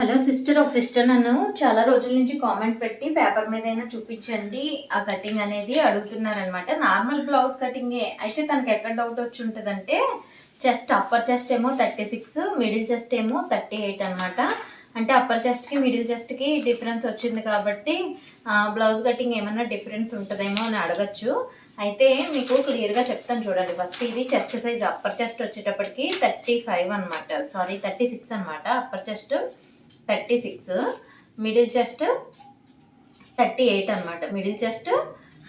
Hello sister ఒక sister నన్ను చాలా రోజుల నుంచి కామెంట్ పెట్టి పేపర్ మీద అయినా చూపించండి. ఆ కటింగ్ అనేది అడుగుతున్నారనమాట నార్మల్ బ్లౌజ్ కటింగే అయితే తనకి ఎక్కడ డౌట్ వచ్చి ఉంటుందంటే చెస్ట్ అప్పర్ చెస్ట్ ఏమో థర్టీ సిక్స్ మిడిల్ చెస్ట్ ఏమో థర్టీ ఎయిట్ అనమాట అంటే అప్పర్ చెస్ట్కి మిడిల్ చెస్ట్కి డిఫరెన్స్ వచ్చింది కాబట్టి బ్లౌజ్ కటింగ్ ఏమైనా డిఫరెన్స్ ఉంటుందేమో అని అడగచ్చు. అయితే మీకు క్లియర్గా చెప్తాను చూడండి. ఫస్ట్ ఇది చెస్ట్ సైజ్ అప్పర్ చెస్ట్ వచ్చేటప్పటికి థర్టీ ఫైవ్ అనమాట సారీ థర్టీ సిక్స్ అనమాట upper chest thirty six. Middle chest thirty eight అనమాట middle chest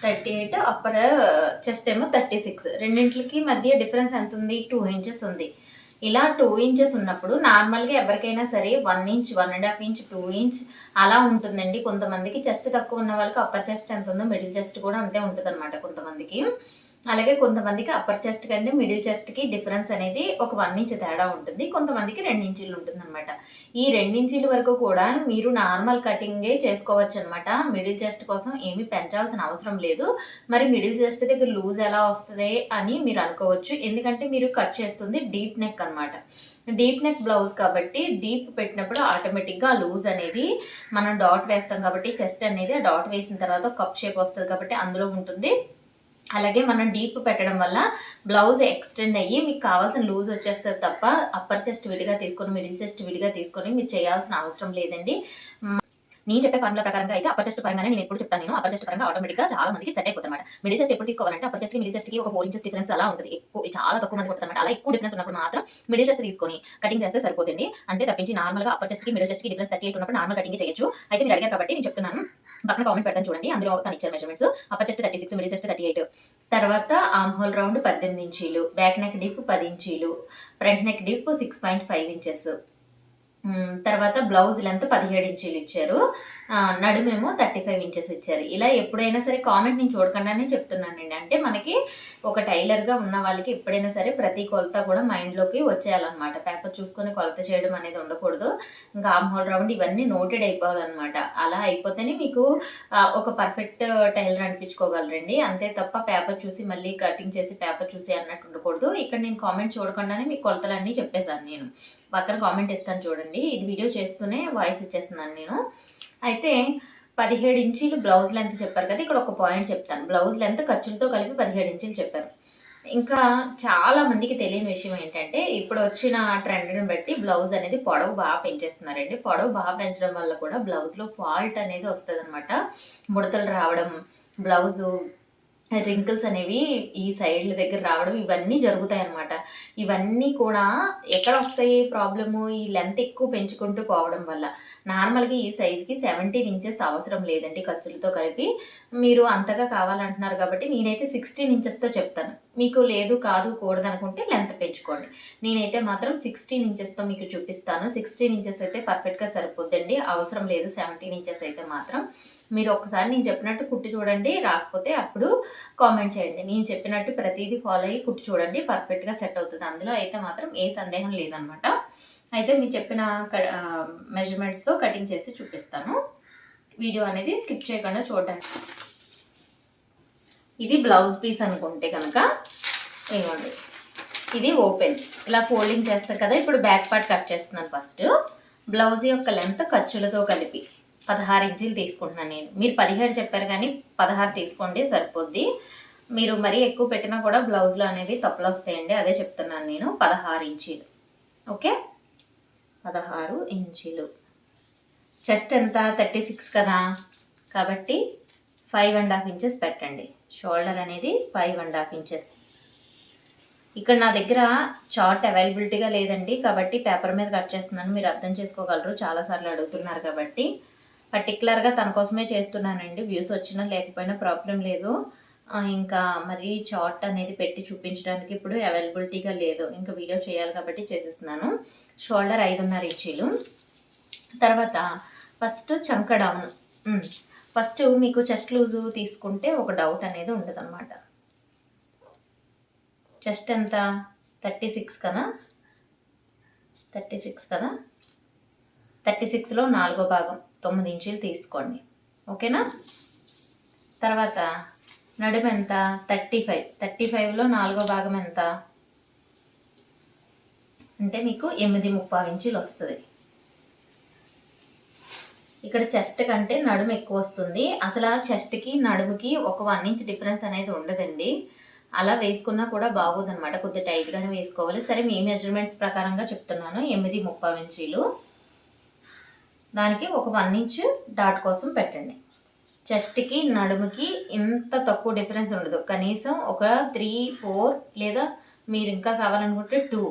thirty eight upper chest ఏమో థర్టీ సిక్స్. రెండింటికి మధ్య డిఫరెన్స్ ఎంత ఉంది? టూ ఇంచెస్ ఉంది. ఇలా టూ ఇంచెస్ ఉన్నప్పుడు నార్మల్గా ఎవరికైనా సరే one inch one and half inch two inch అలా ఉంటుందండి. కొంతమందికి చెస్ట్ తక్కువ ఉన్న వాళ్ళకి అప్పర్ చెస్ట్ ఎంత ఉందో మిడిల్ చెస్ట్ కూడా అంతే ఉంటుంది అనమాట కొంతమందికి. అలాగే కొంతమందికి అప్పర్ చెస్ట్ కంటే మిడిల్ చెస్ట్కి డిఫరెన్స్ అనేది ఒక వన్ ఇంచ్ తేడా ఉంటుంది. కొంతమందికి రెండించీలు ఉంటుంది అనమాట ఈ రెండించీల వరకు కూడా మీరు నార్మల్ కటింగే చేసుకోవచ్చు అనమాట మిడిల్ చెస్ట్ కోసం ఏమీ పెంచాల్సిన అవసరం లేదు. మరి మిడిల్ చెస్ట్ దగ్గర లూజ్ ఎలా వస్తుంది అని మీరు అనుకోవచ్చు. ఎందుకంటే మీరు కట్ చేస్తుంది డీప్ నెక్ అనమాట డీప్ నెక్ బ్లౌజ్ కాబట్టి డీప్ పెట్టినప్పుడు ఆటోమేటిక్గా లూజ్ అనేది మనం డాట్ వేస్తాం కాబట్టి చెస్ట్ అనేది ఆ డాట్ వేసిన తర్వాత కప్ షేప్ వస్తుంది కాబట్టి అందులో ఉంటుంది. అలాగే మనం డీప్ పెట్టడం వల్ల బ్లౌజ్ ఎక్స్టెండ్ అయ్యి మీకు కావాల్సిన లూజ్ వచ్చేస్తుంది తప్ప అప్పర్ చెస్ట్ విడిగా తీసుకొని మిడిల్ చెస్ట్ విడిగా తీసుకొని మీరు చేయాల్సిన అవసరం లేదండి. నేను చెప్పే ఫార్ములా ప్రకారంగా అయితే అప్పర్ చెస్ట్ పరంగానే నేను ఎప్పుడు చెప్తాను. నేను అప్పర్ చెస్ట్ పరంగా ఆటోమేటిక్గా చాలా మందికి సెట్ అయిపోతుంది అనమాట మిడిల్ చెస్ట్ ఎప్పుడు తీసుకోవాలంటే అప్పర్ చెస్ట్ మిడిల్ చెస్ట్కి ఒక ఫోర్ ఇంచెస్ డిఫరెన్స్ అలా ఉంటుంది. ఎక్కువ చాలా తక్కువ మంది కొడుతుంది అలా ఎక్కువ డిఫరెన్స్ ఉన్నప్పుడు మాత్రం మిడిల్ చెస్ట్ తీసుకొని కటింగ్ చేస్తే సరిపోతుంది అంతే తప్పించి నార్మల్గా అప్పర్ చెస్ట్కి మిడిల్ చెస్ట్కి డిఫరెన్స్ థర్టీ ఎయిట్ ఉన్నప్పుడు నార్మల్ కటింగ్ చేయొచ్చు. అయితే మీరు అడిగారు కాబట్టి నేను చెప్తున్నాను. పక్కన కామెంట్ పెడతాను చూడండి. అందులో తను ఇచ్చారు measurements upper chest thirty six middle chest thirty eight తర్వాత ఆమ్ హోల్ రౌండ్ పద్దెనిమిది ఇంచీలు బ్యాక్ నెక్ డిప్ పది ఇంచీలు front neck dip six point five inches తర్వాత బ్లౌజ్ లెంత్ పదిహేడు ఇంచులు ఇచ్చారు. నడుమేమో థర్టీ ఫైవ్ ఇంచెస్ ఇచ్చారు. ఇలా ఎప్పుడైనా సరే కామెంట్ నేను చూడకుండానే చెప్తున్నానండి. అంటే మనకి ఒక టైలర్గా ఉన్న వాళ్ళకి ఎప్పుడైనా సరే ప్రతి కొలత కూడా మైండ్లోకి వచ్చేయాలన్నమాట. పేపర్ చూసుకొని కొలత చేయడం అనేది ఉండకూడదు. ఇంకా ఆమ్ హోల్ రౌండ్ ఇవన్నీ నోటెడ్ అయిపోవాలన్నమాట. అలా అయిపోతేనే మీకు ఒక పర్ఫెక్ట్ టైలర్ అనిపించుకోగలరండి. అంతే తప్ప పేపర్ చూసి మళ్ళీ కటింగ్ చేసి పేపర్ చూసి అన్నట్టు ఉండకూడదు. ఇక్కడ నేను కామెంట్ చూడకుండానే మీకు కొలతలన్నీ చెప్పేశాను నేను. పక్కన కామెంట్ ఇస్తాను చూడండి. ఇది వీడియో చేస్తూనే వాయిస్ ఇచ్చేస్తున్నాను నేను. అయితే పదిహేడు ఇంచీలు బ్లౌజ్ లెంత్ చెప్పారు కదా ఇక్కడ ఒక పాయింట్ చెప్తాను. బ్లౌజ్ లెంత్ ఖర్చులతో కలిపి పదిహేడు ఇంచీలు చెప్పారు. ఇంకా చాలా మందికి తెలియని విషయం ఏంటంటే ఇప్పుడు వచ్చిన ట్రెండ్ని బట్టి బ్లౌజ్ అనేది పొడవు బాగా పెంచేస్తున్నారండి. పొడవు బాగా పెంచడం వల్ల కూడా బ్లౌజ్లో ఫాల్ట్ అనేది వస్తుంది అనమాట ముడతలు రావడం బ్లౌజు రింకిల్స్ అనేవి ఈ సైడ్ల దగ్గర రావడం ఇవన్నీ జరుగుతాయి అన్నమాట ఇవన్నీ కూడా ఎక్కడ వస్తాయి ప్రాబ్లము ఈ లెంత్ ఎక్కువ పెంచుకుంటూ పోవడం వల్ల. నార్మల్గా ఈ సైజ్కి సెవెంటీన్ ఇంచెస్ అవసరం లేదండి ఖర్చులతో కలిపి. మీరు అంతగా కావాలంటున్నారు కాబట్టి నేనైతే సిక్స్టీన్ ఇంచెస్తో చెప్తాను. మీకు లేదు కాదు కూడదు అనుకుంటే లెంత్ పెంచుకోండి. నేనైతే మాత్రం సిక్స్టీన్ ఇంచెస్తో మీకు చూపిస్తాను. సిక్స్టీన్ ఇంచెస్ అయితే పర్ఫెక్ట్గా సరిపోద్దండి. అవసరం లేదు సెవెంటీన్ ఇంచెస్ అయితే మాత్రం. మీరు ఒకసారి నేను చెప్పినట్టు కుట్టి చూడండి రాకపోతే అప్పుడు కామెంట్ చేయండి. నేను చెప్పినట్టు ప్రతిదీ ఫాలో అయ్యి కుట్టి చూడండి పర్ఫెక్ట్గా సెట్ అవుతుంది. అందులో అయితే మాత్రం ఏ సందేహం లేదనమాట అయితే మీరు చెప్పిన మెజర్మెంట్స్తో కటింగ్ చేసి చూపిస్తాను. వీడియో అనేది స్కిప్ చేయకుండా చూడండి. ఇది బ్లౌజ్ పీస్ అనుకుంటే కనుక ఇవ్వండి ఇది ఓపెన్ ఇలా ఫోల్డింగ్ చేస్తారు కదా ఇప్పుడు బ్యాక్ పార్ట్ కట్ చేస్తున్నాను ఫస్ట్ బ్లౌజ్ యొక్క లెంత్ ఖర్చులతో కలిపి. పదహారు ఇంచీలు తీసుకుంటున్నాను నేను. మీరు పదిహేడు చెప్పారు కానీ పదహారు తీసుకోండి సరిపోద్ది. మీరు మరీ ఎక్కువ పెట్టినా కూడా బ్లౌజ్లు అనేవి తప్పులు వస్తాయండి అదే చెప్తున్నాను నేను. పదహారు ఇంచీలు. ఓకే? పదహారు ఇంచీలు. చెస్ట్ ఎంత? థర్టీ సిక్స్ కదా? కాబట్టి ఫైవ్ అండ్ హాఫ్ ఇంచెస్ పెట్టండి. షోల్డర్ అనేది ఫైవ్ అండ్ హాఫ్ ఇంచెస్. ఇక్కడ నా దగ్గర చార్ట్ అవైలబిలిటీగా లేదండి కాబట్టి పేపర్ మీద కట్ చేస్తున్నాను. మీరు అర్థం చేసుకోగలరు. చాలాసార్లు అడుగుతున్నారు కాబట్టి. పర్టికులర్గా తన కోసమే చేస్తున్నానండి. వ్యూస్ వచ్చినా లేకపోయినా ప్రాబ్లం లేదు. ఇంకా మరి చార్ట్ అనేది పెట్టి చూపించడానికి ఇప్పుడు అవైలబిలిటీగా లేదు. ఇంకా వీడియో చేయాలి కాబట్టి చేసేస్తున్నాను. షోల్డర్ ఐదున్నర ఇంచీలు. తర్వాత ఫస్ట్ చంక డౌన్ ఫస్ట్ మీకు చెస్ట్ లూజు తీసుకుంటే ఒక డౌట్ అనేది ఉండదు చెస్ట్ ఎంత? థర్టీ సిక్స్ కదా? థర్టీ సిక్స్ కదా? థర్టీ సిక్స్లో నాలుగో భాగం. తొమ్మిది ఇంచులు తీసుకోండి. ఓకేనా? తర్వాత నడుము ఎంత? Thirty five. థర్టీ ఫైవ్లో నాలుగో భాగం ఎంత? అంటే మీకు ఎనిమిది ముప్పావు ఇంచులు వస్తుంది. ఇక్కడ చెస్ట్ కంటే నడుము ఎక్కువ వస్తుంది. అసలు ఆ చెస్ట్కి నడుముకి ఒక వన్ ఇంచ్ డిఫరెన్స్ అనేది ఉండదండి. అలా వేసుకున్నా కూడా బాగోదన్నమాట. కొద్దిగా టైట్గానే వేసుకోవాలి. సరే మీ మెజర్మెంట్స్ ప్రకారంగా చెప్తున్నాను. ఎనిమిది ముప్పై ఇంచీలు. దానికి ఒక వన్ ఇంచ్ డాట్ కోసం పెట్టండి. చెస్ట్కి నడుముకి ఇంత తక్కువ డిఫరెన్స్ ఉండదు. కనీసం ఒక త్రీ ఫోర్ లేదా మీరు ఇంకా కావాలనుకుంటే టూ.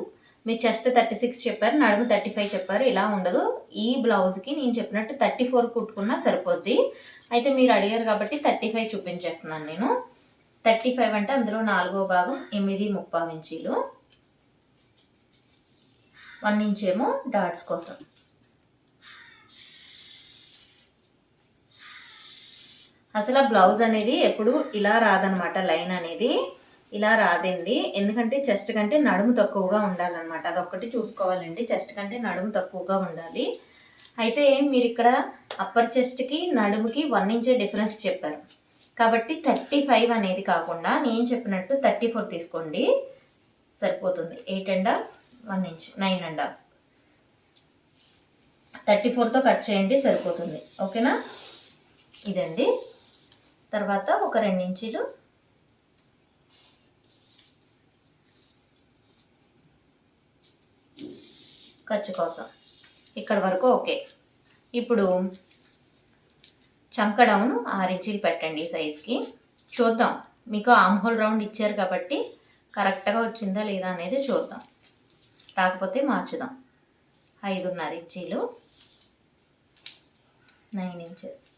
మీ చెస్ట్ థర్టీ సిక్స్ చెప్పారు నడుము థర్టీ ఫైవ్ చెప్పారు ఇలా ఉండదు. ఈ బ్లౌజ్కి నేను చెప్పినట్టు థర్టీ ఫోర్ కుట్టుకున్నా సరిపోద్ది. అయితే మీరు అడిగారు కాబట్టి థర్టీ ఫైవ్ చూపించేస్తున్నాను నేను. థర్టీ ఫైవ్ అంటే అందులో నాలుగో భాగం ఎనిమిది ముప్పై ఇంచీలు. వన్ ఇంచ్ ఏమో డాట్స్ కోసం. అసలు ఆ బ్లౌజ్ అనేది ఎప్పుడు ఇలా రాదనమాట లైన్ అనేది ఇలా రాదండి. ఎందుకంటే చెస్ట్ కంటే నడుము తక్కువగా ఉండాలన్నమాట అదొక్కటి చూసుకోవాలండి. చెస్ట్ కంటే నడుము తక్కువగా ఉండాలి. అయితే మీరు ఇక్కడ అప్పర్ చెస్ట్కి నడుముకి వన్ ఇంచే డిఫరెన్స్ చెప్పారు. కాబట్టి థర్టీ ఫైవ్ అనేది కాకుండా నేను చెప్పినట్టు థర్టీ ఫోర్ తీసుకోండి. సరిపోతుంది. Eight and one inch nine and thirty ఫోర్తో cut చేయండి సరిపోతుంది. ఓకేనా ఇదండి. తర్వాత ఒక రెండు ఇంచీలు ఖర్చు కోసం. ఇక్కడ వరకు ఓకే. ఇప్పుడు చంక డౌన్ ఆరు పెట్టండి సైజ్కి. చూద్దాం. మీకు ఆమ్హోల్ రౌండ్ ఇచ్చారు కాబట్టి కరెక్ట్గా వచ్చిందా లేదా అనేది చూద్దాం. కాకపోతే మార్చుదాం. ఐదున్నర ఇంచీలు. Nine inches.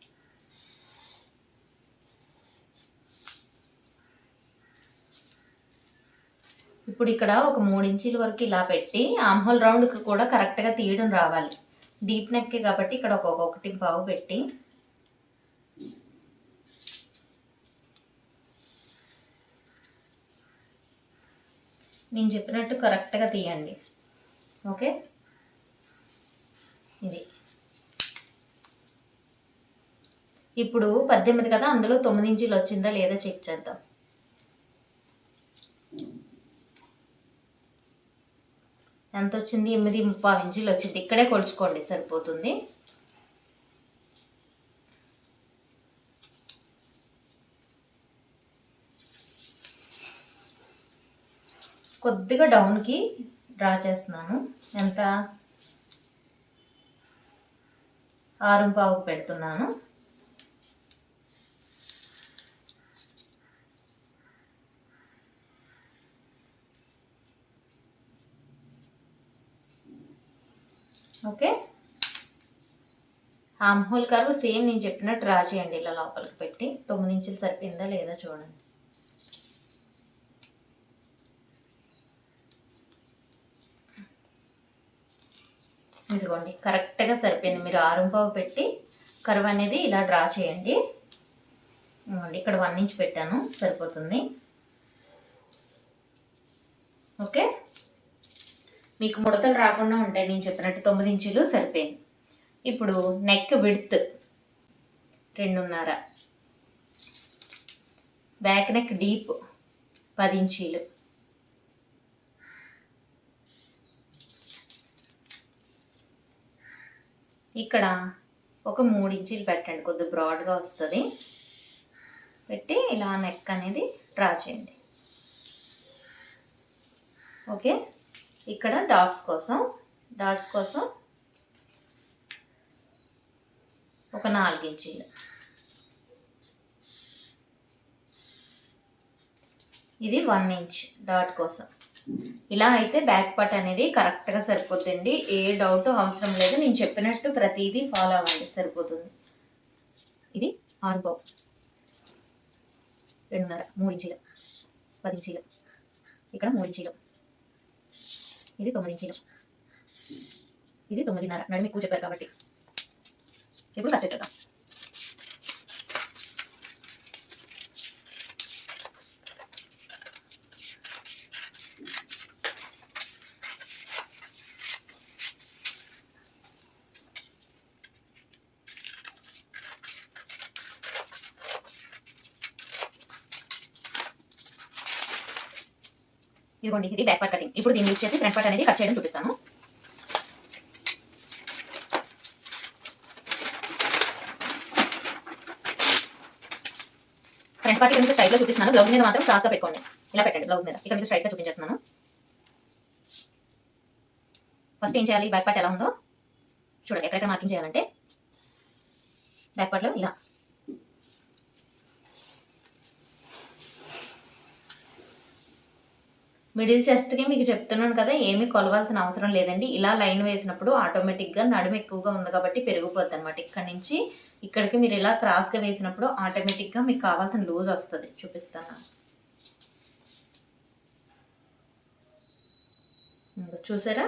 ఇప్పుడు ఇక్కడ ఒక మూడు ఇంచీల వరకు ఇలా పెట్టి ఆమ్హోల్ రౌండ్కి కూడా కరెక్ట్గా తీయడం రావాలి. డీప్ నెక్కే కాబట్టి ఇక్కడ ఒక ఒకటి పావు పెట్టి. నేను చెప్పినట్టు కరెక్ట్గా తీయండి. ఓకే ఇది. ఇప్పుడు పద్దెనిమిది కదా అందులో తొమ్మిది ఇంచులు వచ్చిందా లేదా చెక్ చేద్దాం. ఎంత వచ్చింది ఎనిమిది ముప్పై ఇంచులు వచ్చింది. ఇక్కడే కొలుచుకోండి సరిపోతుంది. కొద్దిగా డౌన్కి డ్రా చేస్తున్నాను. ఎంత? ఆరు పావుకు పెడుతున్నాను. Okay? Armhole curve same నేను చెప్పినట్టు డ్రా చేయండి ఇలా లోపలికి పెట్టి. తొమ్మిది ఇంచులు సరిపోయిందా లేదా చూడండి. ఇదిగోండి కరెక్ట్గా సరిపోయింది. మీరు ఆరుంపావు పెట్టి కర్వ్ అనేది ఇలా డ్రా చేయండి. ఇక్కడ వన్ ఇంచ్ పెట్టాను సరిపోతుంది. ఓకే? మీకు ముడతలు రాకుండా ఉంటాయి. నేను చెప్పినట్టు తొమ్మిది ఇంచులు సరిపోయింది. ఇప్పుడు నెక్ విడ్త్ రెండున్నర. బ్యాక్ నెక్ డీప్ పది ఇంచీలు. ఇక్కడ ఒక మూడు ఇంచీలు పెట్టండి. కొద్దిగా బ్రాడ్గా వస్తుంది. పెట్టి ఇలా నెక్ అనేది డ్రా చేయండి. ఓకే? ఇక్కడ డాట్స్ కోసం డాట్స్ కోసం ఒక నాలుగు ఇంచీలు. ఇది వన్ ఇంచ్ డాట్ కోసం. ఇలా అయితే బ్యాక్ పార్ట్ అనేది కరెక్ట్గా సరిపోతుంది. ఏ డౌట్ అవసరం లేదు. నేను చెప్పినట్టు ప్రతిదీ ఫాలో అవ్వండి. సరిపోతుంది. ఇది ఆరు బాబు రెండున్నర. మూడు ఇంచీలు. పది ఇంచీలు. ఇక్కడ మూడు ఇంచీలు. ఇది తొమ్మిది ఇంచీలు ఇది తొమ్మిదిన్నర. నడుము ఎక్కువ చెప్పారు కాబట్టి. ఇప్పుడు కట్ చేసేద్దాం. ఇదిగోండి ఇది బ్యాక్ పార్ట్ కటింగ్ ఇప్పుడు దీన్ని యూజ్ చేసి ఫ్రంట్ పార్ట్ అనేది కట్ చేయడం చూపిస్తాను. ఫ్రంట్ పార్ట్ ఇక్కడ స్ట్రైట్లో చూపిస్తున్నాను. బ్లౌజ్ మీద మాత్రం క్రాస్గా పెట్టుకోండి. ఇలా పెట్టండి బ్లౌజ్ మీద. ఇక్కడ మీకు స్ట్రైట్గా చూపించేస్తున్నాను. ఫస్ట్ ఏం చేయాలి? బ్యాక్ పార్ట్ ఎలా ఉందో చూడండి ఎక్కడెక్కడ మార్కింగ్ చేయాలంటే బ్యాక్ పార్ట్లో ఇలా. మిడిల్ చెస్ట్కి మీకు చెప్తున్నాను కదా ఏమీ కొలవాల్సిన అవసరం లేదండి. ఇలా లైన్ వేసినప్పుడు ఆటోమేటిక్గా నడుము ఎక్కువగా ఉంది కాబట్టి పెరిగిపోద్ది అనమాట ఇక్కడ నుంచి ఇక్కడికి మీరు ఇలా క్రాస్గా వేసినప్పుడు ఆటోమేటిక్గా మీకు కావాల్సిన లూజ్ వస్తుంది. చూపిస్తాను. చూసారా?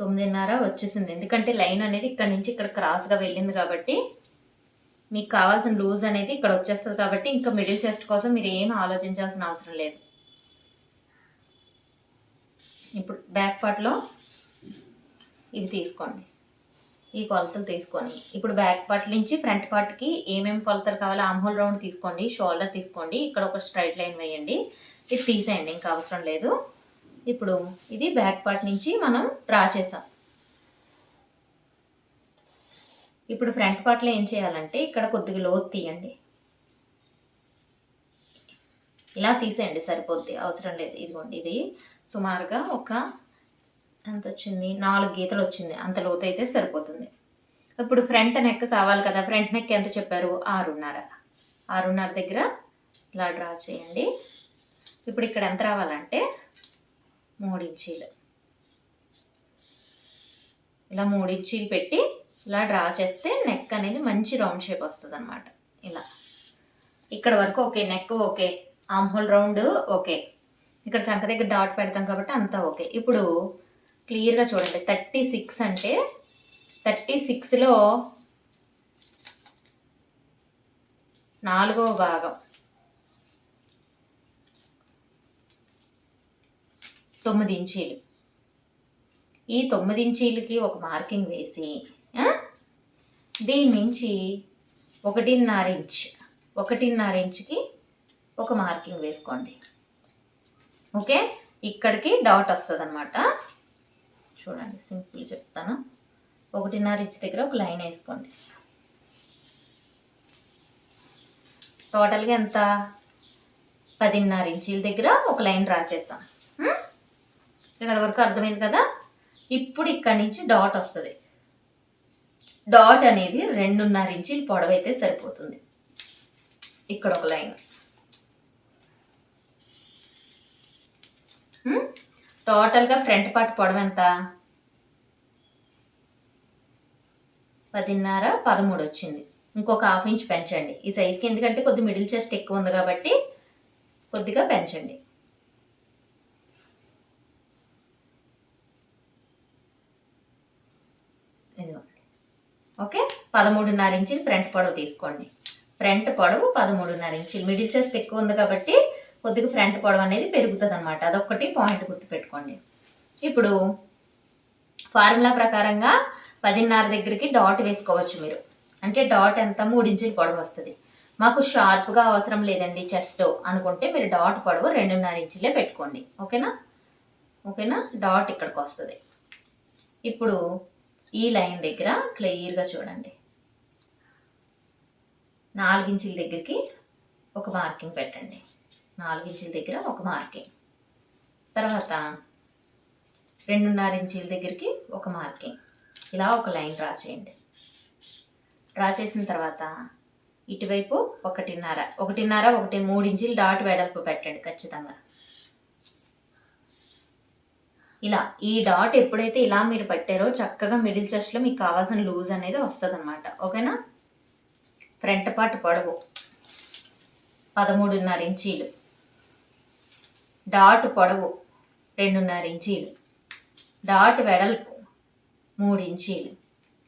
తొమ్మిదిన్నర వచ్చేసింది. ఎందుకంటే లైన్ అనేది ఇక్కడ నుంచి ఇక్కడ క్రాస్గా వెళ్ళింది కాబట్టి మీకు కావాల్సిన లూజ్ అనేది ఇక్కడ వచ్చేస్తుంది కాబట్టి ఇంకా మిడిల్ చెస్ట్ కోసం మీరు ఏం ఆలోచించాల్సిన అవసరం లేదు. ఇప్పుడు బ్యాక్ పార్ట్లో ఇవి తీసుకోండి. ఈ కొలతలు తీసుకోండి. ఇప్పుడు బ్యాక్ పార్ట్ నుంచి ఫ్రంట్ పార్ట్కి ఏమేమి కొలతలు కావాలో ఆమ్హోల్ రౌండ్ తీసుకోండి షోల్డర్ తీసుకోండి ఇక్కడ ఒక స్ట్రైట్ లైన్ వేయండి. ఇది తీసేయండి ఇంకా అవసరం లేదు. ఇప్పుడు ఇది బ్యాక్ పార్ట్ నుంచి మనం డ్రా చేసాం. ఇప్పుడు ఫ్రంట్ పార్ట్లో ఏం చేయాలంటే ఇక్కడ కొద్దిగా లోతు తీయండి. ఇలా తీసేయండి సరిపోద్ది అవసరం లేదు. ఇదిగోండి ఇది సుమారుగా ఒక ఎంత వచ్చింది నాలుగు గీతలు వచ్చింది అంత లోతు అయితే సరిపోతుంది. ఇప్పుడు ఫ్రంట్ నెక్ కావాలి కదా. ఫ్రంట్ నెక్ ఎంత చెప్పారు? ఆరున్నర. ఆరున్నర దగ్గర ఇలా డ్రా చేయండి. ఇప్పుడు ఇక్కడ ఎంత రావాలంటే మూడు ఇంచీలు ఇలా మూడించీలు పెట్టి ఇలా డ్రా చేస్తే నెక్ అనేది మంచి రౌండ్ షేప్ వస్తుంది అనమాట ఇలా. ఇక్కడ వరకు okay. Neck okay. Armhole round okay. ఇక్కడ చంక దగ్గర డాట్ పెడతాం కాబట్టి అంతా ఓకే. ఇప్పుడు క్లియర్గా చూడండి. థర్టీ సిక్స్ అంటే థర్టీ సిక్స్లో నాలుగో భాగం. తొమ్మిది ఇంచీలు. ఈ తొమ్మిది ఇంచీలకి ఒక మార్కింగ్ వేసి దీని నుంచి ఒకటిన్నర ఇంచ్ ఒకటిన్నర ఇంచ్కి ఒక మార్కింగ్ వేసుకోండి. ఓకే? ఇక్కడికి డాట్ వస్తుంది అనమాట చూడండి సింపుల్ చెప్తాను. ఒకటిన్నర ఇంచ్ దగ్గర ఒక లైన్ వేసుకోండి. టోటల్గా ఎంత? పదిన్నర ఇంచీల దగ్గర ఒక లైన్ డ్రా చేసాం ఇక్కడ వరకు అర్థమైంది కదా? ఇప్పుడు ఇక్కడ నుంచి డాట్ వస్తుంది. డాట్ అనేది రెండున్నర ఇంచీలు పొడవైతే సరిపోతుంది. ఇక్కడ ఒక లైన్. టోటల్గా ఫ్రంట్ పార్ట్ పొడవు ఎంత? పదిన్నర పదమూడు వచ్చింది. ఇంకొక హాఫ్ ఇంచ్ పెంచండి. ఈ సైజ్కి ఎందుకంటే కొద్ది మిడిల్ చెస్ట్ ఎక్కువ ఉంది కాబట్టి కొద్దిగా పెంచండి. ఓకే? పదమూడున్నర ఇంచులు ఫ్రంట్ పొడవు తీసుకోండి. ఫ్రంట్ పొడవు పదమూడున్నర ఇంచులు. మిడిల్ చెస్ట్ ఎక్కువ ఉంది కాబట్టి కొద్దిగా ఫ్రంట్ పొడవు అనేది పెరుగుతుంది అనమాట అదొక్కటి పాయింట్ గుర్తుపెట్టుకోండి. ఇప్పుడు ఫార్ములా ప్రకారంగా పదిన్నర దగ్గరికి డాట్ వేసుకోవచ్చు మీరు. అంటే డాట్ ఎంత? మూడించులు పొడవు వస్తుంది. మాకు షార్ప్గా అవసరం లేదండి చెస్ట్ అనుకుంటే మీరు డాట్ పొడవు రెండున్నర ఇంచులే పెట్టుకోండి. ఓకేనా? ఓకేనా? డాట్ ఇక్కడికి వస్తుంది. ఇప్పుడు ఈ లైన్ దగ్గర క్లియర్గా చూడండి. నాలుగించుల దగ్గరికి ఒక మార్కింగ్ పెట్టండి. నాలుగు ఇంచుల దగ్గర ఒక మార్కింగ్ తర్వాత రెండున్నర ఇంచుల దగ్గరికి ఒక మార్కింగ్ ఇలా ఒక లైన్ డ్రా చేయండి. డ్రా చేసిన తర్వాత ఇటువైపు ఒకటిన్నర ఒకటిన్నర ఒకటి మూడు ఇంచులు డాట్ వెడల్పు పెట్టండి ఖచ్చితంగా. ఇలా ఈ డాట్ ఎప్పుడైతే ఇలా మీరు పెట్టారో చక్కగా మిడిల్ చెస్ట్లో మీకు కావాల్సిన లూజ్ అనేది వస్తుంది అనమాట ఓకేనా? ఫ్రంట్ పార్ట్ పొడవు పదమూడున్నర ఇంచీలు. డాట్ పొడవు రెండున్నర ఇంచీలు. డాట్ వెడల్పు మూడు ఇంచీలు.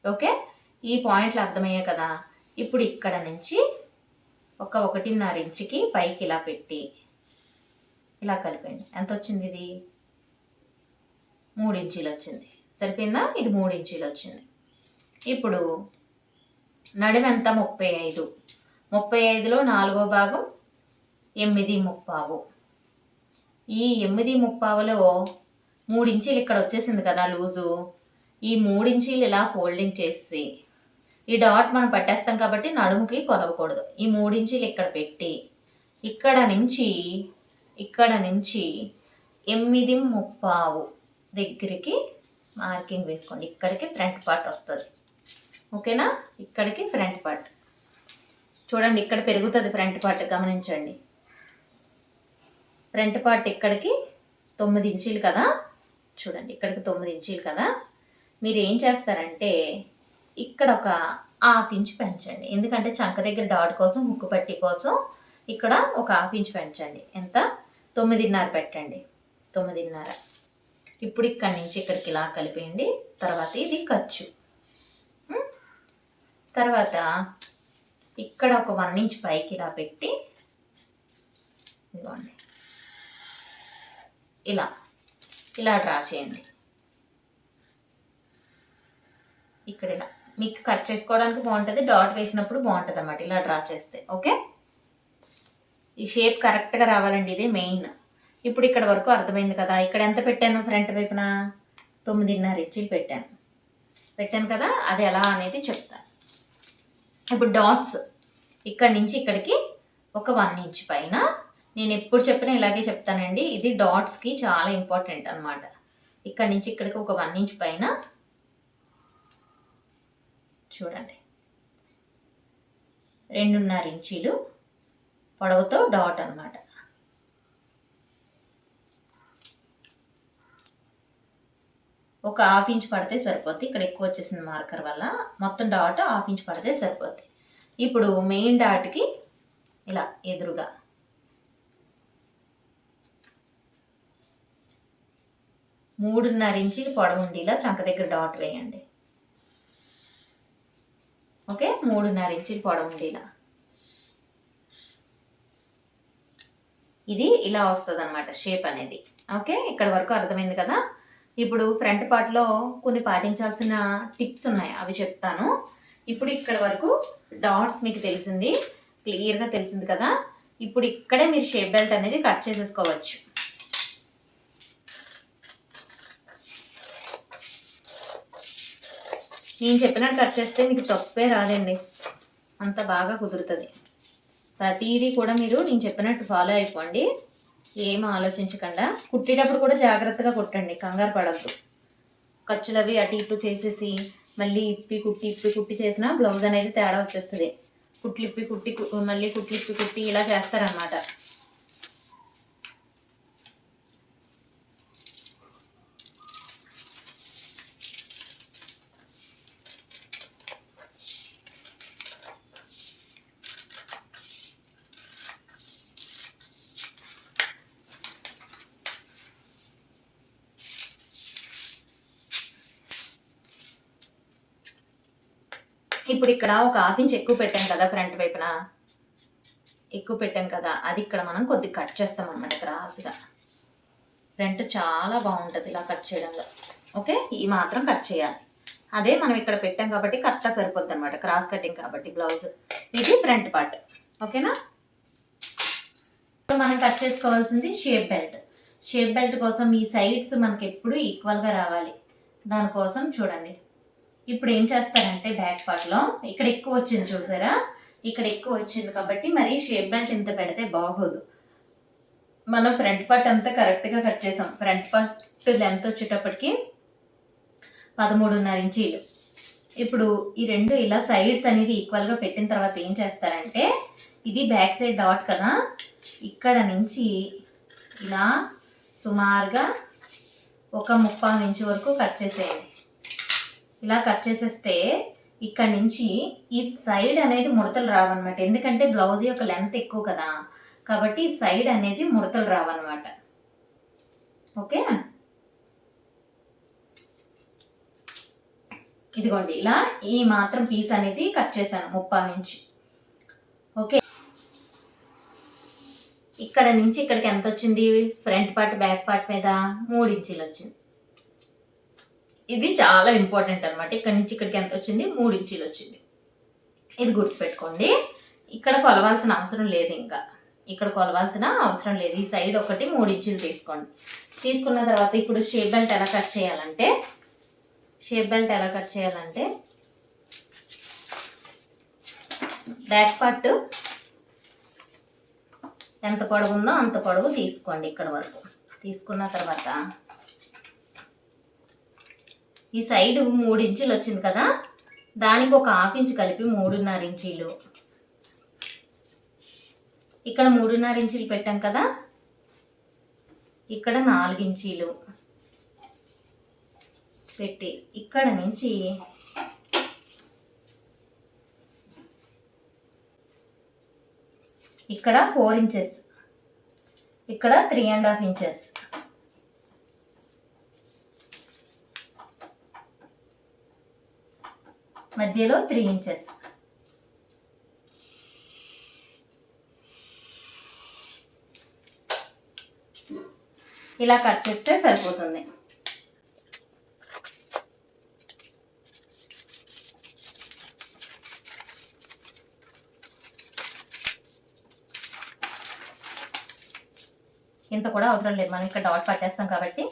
ఓకే? ఈ పాయింట్లు అర్థమయ్యాయి కదా? ఇప్పుడు ఇక్కడ నుంచి ఒక ఒకటిన్నర ఇంచుకి పైకి ఇలా పెట్టి ఇలా కలిపండి ఎంత వచ్చింది ఇది? మూడు ఇంచీలు వచ్చింది. సరిపోయిందా? ఇది మూడు ఇంచీలు వచ్చింది. ఇప్పుడు నడుమెంత ముప్పై ఐదు? ముప్పై ఐదులో నాలుగో భాగం ఎనిమిది ముప్పావు. ఈ ఎనిమిది ముప్పావులో మూడించీలు ఇక్కడ వచ్చేసింది కదా లూజు. ఈ మూడు ఇంచీలు ఇలా ఫోల్డింగ్ చేసి ఈ డాట్ మనం పట్టేస్తాం కాబట్టి నడుముకి కొలవకూడదు. ఈ మూడించీలు ఇక్కడ పెట్టి ఇక్కడ నుంచి ఇక్కడ నుంచి ఎనిమిది ముప్పావు దగ్గరికి మార్కింగ్ వేసుకోండి. ఇక్కడికి ఫ్రంట్ పార్ట్ వస్తుంది. ఓకేనా? ఇక్కడికి ఫ్రంట్ పార్ట్. చూడండి ఇక్కడ పెరుగుతుంది ఫ్రంట్ పార్ట్. గమనించండి. ఫ్రంట్ పార్ట్ ఇక్కడికి తొమ్మిది ఇంచీలు కదా? చూడండి ఇక్కడికి తొమ్మిది ఇంచీలు కదా? మీరు ఏం చేస్తారంటే ఇక్కడ ఒక హాఫ్ ఇంచ్ పెంచండి. ఎందుకంటే చంక దగ్గర డాట్ కోసం ముక్కు పట్టి కోసం ఇక్కడ ఒక హాఫ్ ఇంచ్ పెంచండి. ఎంత? తొమ్మిదిన్నర పెట్టండి. తొమ్మిదిన్నర. ఇప్పుడు ఇక్కడి నుంచి ఇక్కడికి ఇలా కలిపేయండి. తర్వాత ఇది ఖర్చు. తర్వాత ఇక్కడ ఒక వన్ ఇంచ్ పైకి ఇలా పెట్టి ఇదిగోండి. ఇలా ఇలా డ్రా చేయండి. ఇక్కడ ఇలా మీకు కట్ చేసుకోవడానికి బాగుంటుంది డాట్ వేసినప్పుడు బాగుంటుంది అన్నమాట ఇలా డ్రా చేస్తే ఓకే? ఈ షేప్ కరెక్ట్గా రావాలండి ఇదే మెయిన్. ఇప్పుడు ఇక్కడ వరకు అర్థమైంది కదా ఇక్కడ ఎంత పెట్టాను ఫ్రంట్ వైపున? తొమ్మిదిన్నర ఇంచులు పెట్టాను. పెట్టాను కదా అది ఎలా అనేది చెప్తాను ఇప్పుడు డాట్స్ ఇక్కడ నుంచి ఇక్కడికి ఒక వన్ ఇంచ్ పైన నేను ఎప్పుడు చెప్పినా ఇలాగే చెప్తానండి. ఇది డాట్స్కి చాలా ఇంపార్టెంట్ అన్నమాట. ఇక్కడ నుంచి ఇక్కడికి ఒక వన్ ఇంచ్ పైన చూడండి. రెండున్నర ఇంచీలు పొడవుతో డాట్ అన్నమాట. ఒక హాఫ్ ఇంచ్ పడితే సరిపోద్ది. ఇక్కడ ఎక్కువ వచ్చేసింది మార్కర్ వల్ల మొత్తం డాట్ హాఫ్ ఇంచ్ పడితే సరిపోద్ది. ఇప్పుడు మెయిన్ డాట్కి ఇలా ఎదురుగా మూడున్నర ఇంచులు పొడవుండేలా చంక దగ్గర డాట్ వేయండి. ఓకే? మూడున్నర ఇంచులు పొడవుండేలా ఇది ఇలా వస్తుంది అనమాట షేప్ అనేది. ఓకే? ఇక్కడ వరకు అర్థమైంది కదా? ఇప్పుడు ఫ్రంట్ పార్ట్లో కొన్ని పాటించాల్సిన టిప్స్ ఉన్నాయి అవి చెప్తాను. ఇప్పుడు ఇక్కడ వరకు డాట్స్ మీకు తెలిసింది క్లియర్గా తెలిసింది కదా? ఇప్పుడు ఇక్కడే మీరు షేప్ బెల్ట్ అనేది కట్ చేసేసుకోవచ్చు. నేను చెప్పినట్టు కట్ చేస్తే మీకు తప్పే రాదండి. అంత బాగా కుదురుతుంది. ప్రతిదీ కూడా మీరు నేను చెప్పినట్టు ఫాలో అయిపోండి. ఏం ఆలోచించకుండా. కుట్టేటప్పుడు కూడా జాగ్రత్తగా కుట్టండి. కంగారు పడద్దు. ఖర్చులు అవి అటు ఇటు చేసేసి మళ్ళీ ఇప్పి కుట్టి ఇప్పి కుట్టి చేసిన బ్లౌజ్ అనేది తేడా వచ్చేస్తుంది. కుట్లు ఇప్పి కుట్టి కు- మళ్ళీ కుట్లు ఇప్పి కుట్టి ఇలా చేస్తారనమాట ఇప్పుడు ఇక్కడ ఒక హాఫ్ ఇంచ్ ఎక్కువ పెట్టాం కదా ఫ్రంట్ వైపున. ఎక్కువ పెట్టాం కదా అది ఇక్కడ మనం కొద్దిగా కట్ చేస్తాం అన్నమాట క్రాస్గా ఫ్రంట్ చాలా బాగుంటుంది ఇలా కట్ చేయడంలో. ఓకే? ఈ మాత్రం కట్ చేయాలి. అదే మనం ఇక్కడ పెట్టాం కాబట్టి కరెక్ట్గా సరిపోద్ది అనమాట క్రాస్ కటింగ్ కాబట్టి బ్లౌజ్. ఇది ఫ్రంట్ పార్ట్. ఓకేనా? ఇప్పుడు మనం కట్ చేసుకోవాల్సింది షేప్ బెల్ట్. షేప్ బెల్ట్ కోసం ఈ సైడ్స్ మనకి ఎప్పుడు ఈక్వల్గా రావాలి. దానికోసం చూడండి. ఇప్పుడు ఏం చేస్తారంటే బ్యాక్ పార్ట్లో ఇక్కడ ఎక్కువ వచ్చింది చూసారా? ఇక్కడ ఎక్కువ వచ్చింది కాబట్టి మరి షేప్ బెల్ట్ ఇంత పెడితే బాగోదు. మనం ఫ్రంట్ పార్ట్ అంతా కరెక్ట్గా కట్ చేసాం. ఫ్రంట్ పార్ట్ లెంత్ వచ్చేటప్పటికి పదమూడున్నర ఇంచీలు. ఇప్పుడు ఈ రెండు ఇలా సైడ్స్ అనేది ఈక్వల్గా పెట్టిన తర్వాత ఏం చేస్తారంటే ఇది బ్యాక్ సైడ్ డాట్ కదా ఇక్కడ నుంచి ఇలా సుమారుగా ఒక ముప్పై ఇంచు వరకు కట్ చేసేయండి. ఇలా కట్ చేసేస్తే ఇక్కడ నుంచి ఈ సైడ్ అనేది ముడతలు రావన్నమాట. ఎందుకంటే బ్లౌజ్ యొక్క లెంత్ ఎక్కువ కదా. కాబట్టి సైడ్ అనేది ముడతలు రావన్నమాట. ఓకే? ఇదిగోండి ఇలా ఈ మాత్రం పీస్ అనేది కట్ చేశాను ముప్పా నుంచి. ఓకే? ఇక్కడ నుంచి ఇక్కడికి ఎంత వచ్చింది? ఫ్రంట్ పార్ట్ బ్యాక్ పార్ట్ మీద మూడు ఇంచీలు వచ్చింది. ఇది చాలా ఇంపార్టెంట్ అనమాట ఇక్కడ నుంచి ఇక్కడికి ఎంత వచ్చింది? మూడు ఇంచీలు వచ్చింది. ఇది గుర్తుపెట్టుకోండి. ఇక్కడ కొలవాల్సిన అవసరం లేదు ఇంకా. ఇక్కడ కొలవాల్సిన అవసరం లేదు. ఈ సైడ్ ఒకటి మూడు ఇంచులు తీసుకోండి. తీసుకున్న తర్వాత ఇప్పుడు షేప్ బెల్ట్ ఎలా కట్ చేయాలంటే షేప్ బెల్ట్ ఎలా కట్ చేయాలంటే బ్యాక్ పార్ట్ ఎంత పొడవు ఉందో అంత పొడవు తీసుకోండి ఇక్కడ వరకు. తీసుకున్న తర్వాత ఈ సైడ్ మూడు ఇంచులు వచ్చింది కదా? దానికి ఒక హాఫ్ ఇంచు కలిపి మూడున్నర ఇంచీలు. ఇక్కడ మూడున్నర ఇంచీలు పెట్టాం కదా? ఇక్కడ నాలుగు ఇంచీలు. పెట్టి ఇక్కడ నుంచి ఇక్కడ ఫోర్ ఇంచెస్. ఇక్కడ త్రీ అండ్ హాఫ్ ఇంచెస్. మధ్యలో త్రీ ఇంచెస్. ఇలా కట్ చేస్తే సరిపోతుంది. ఇంత కూడా అవసరం లేదు. మనం ఇక్కడ డాట్ పట్టేస్తాం కాబట్టి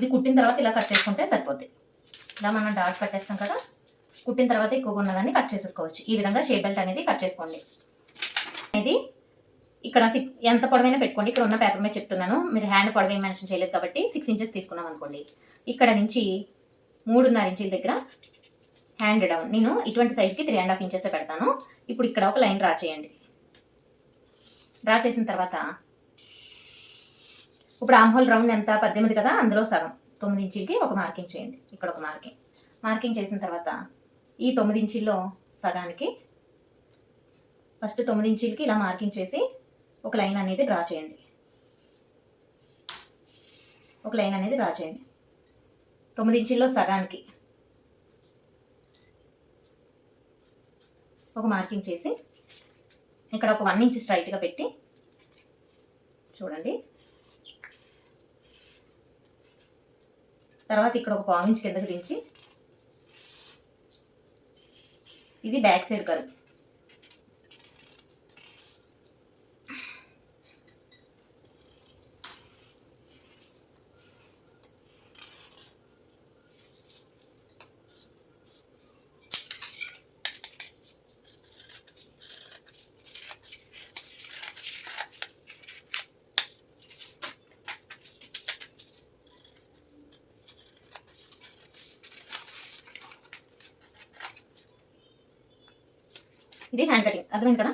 ఇది కుట్టిన తర్వాత ఇలా కట్ చేసుకుంటే సరిపోద్ది. ఇలా మనం డాట్ కట్టేస్తాం కదా కుట్టిన తర్వాత ఎక్కువగా ఉన్నదాన్ని కట్ చేసేసుకోవచ్చు. ఈ విధంగా షేప్ బెల్ట్ అనేది కట్ చేసుకోండి. అనేది ఇక్కడ సిక్స్ ఎంత పొడవైనా పెట్టుకోండి. ఇక్కడ ఉన్న పేపర్ మీద చెప్తున్నాను. మీరు హ్యాండ్ పొడవ మెన్షన్ చేయలేదు కాబట్టి సిక్స్ ఇంచెస్ తీసుకున్నాం అనుకోండి. ఇక్కడ నుంచి మూడున్నర ఇంచుల దగ్గర హ్యాండ్ డౌన్ నేను ఇటువంటి సైజ్కి త్రీ అండ్ హాఫ్ ఇంచెస్ పెడతాను. ఇప్పుడు ఇక్కడ ఒక లైన్ డ్రా చేయండి. డ్రా చేసిన తర్వాత ఇప్పుడు ఆమ్హోల్ రౌండ్ ఎంత? పద్దెనిమిది కదా? అందులో సగం. తొమ్మిది ఇంచులకి ఒక మార్కింగ్ చేయండి. ఇక్కడ ఒక మార్కింగ్. మార్కింగ్ చేసిన తర్వాత ఈ తొమ్మిది ఇంచుల్లో సగానికి ఫస్ట్ తొమ్మిది ఇంచులకి ఇలా మార్కింగ్ చేసి ఒక లైన్ అనేది డ్రా చేయండి. ఒక లైన్ అనేది డ్రా చేయండి. తొమ్మిది ఇంచుల్లో సగానికి ఒక మార్కింగ్ చేసి ఇక్కడ ఒక వన్ ఇంచ్ స్ట్రైట్గా పెట్టి చూడండి. తర్వాత ఇక్కడ ఒక పావు ఇంచ్ కిందకి దించి ఇది బ్యాక్ సైడ్ కరువు ఇది హ్యాండ్ కటింగ్ అర్థమైంది కదా?